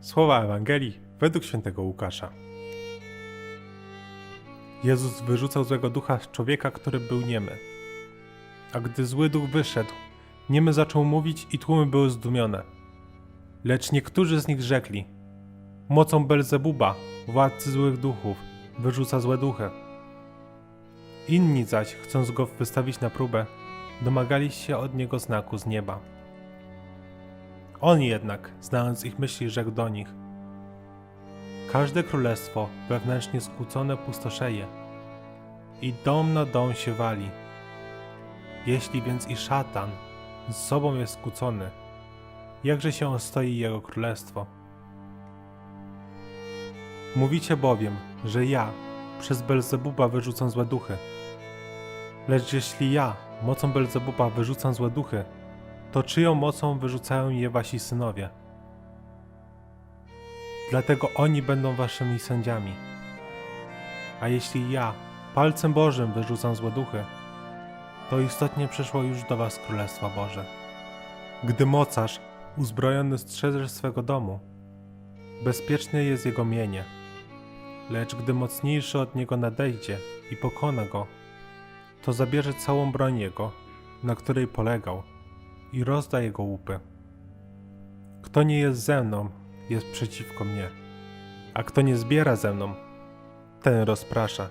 Słowa Ewangelii według świętego Łukasza. Jezus wyrzucał złego ducha z człowieka, który był niemy. A gdy zły duch wyszedł, niemy zaczął mówić i tłumy były zdumione. Lecz niektórzy z nich rzekli: Mocą Belzebuba, władcy złych duchów, wyrzuca złe duchy. Inni zaś, chcąc go wystawić na próbę, domagali się od niego znaku z nieba. On jednak, znając ich myśli, rzekł do nich: Każde królestwo wewnętrznie skłócone pustoszeje i dom na dom się wali. Jeśli więc i szatan z sobą jest skłócony, jakże się ostoi jego królestwo? Mówicie bowiem, że ja przez Belzebuba wyrzucam złe duchy. Lecz jeśli ja mocą Belzebuba wyrzucam złe duchy, to czyją mocą wyrzucają je wasi synowie? Dlatego oni będą waszymi sędziami. A jeśli ja palcem Bożym wyrzucam złe duchy, to istotnie przyszło już do was Królestwo Boże. Gdy mocarz uzbrojony strzeże swego domu, bezpieczne jest jego mienie. Lecz gdy mocniejszy od niego nadejdzie i pokona go, to zabierze całą broń jego, na której polegał, i rozda jego łupy. Kto nie jest ze mną, jest przeciwko mnie, a kto nie zbiera ze mną, ten rozprasza.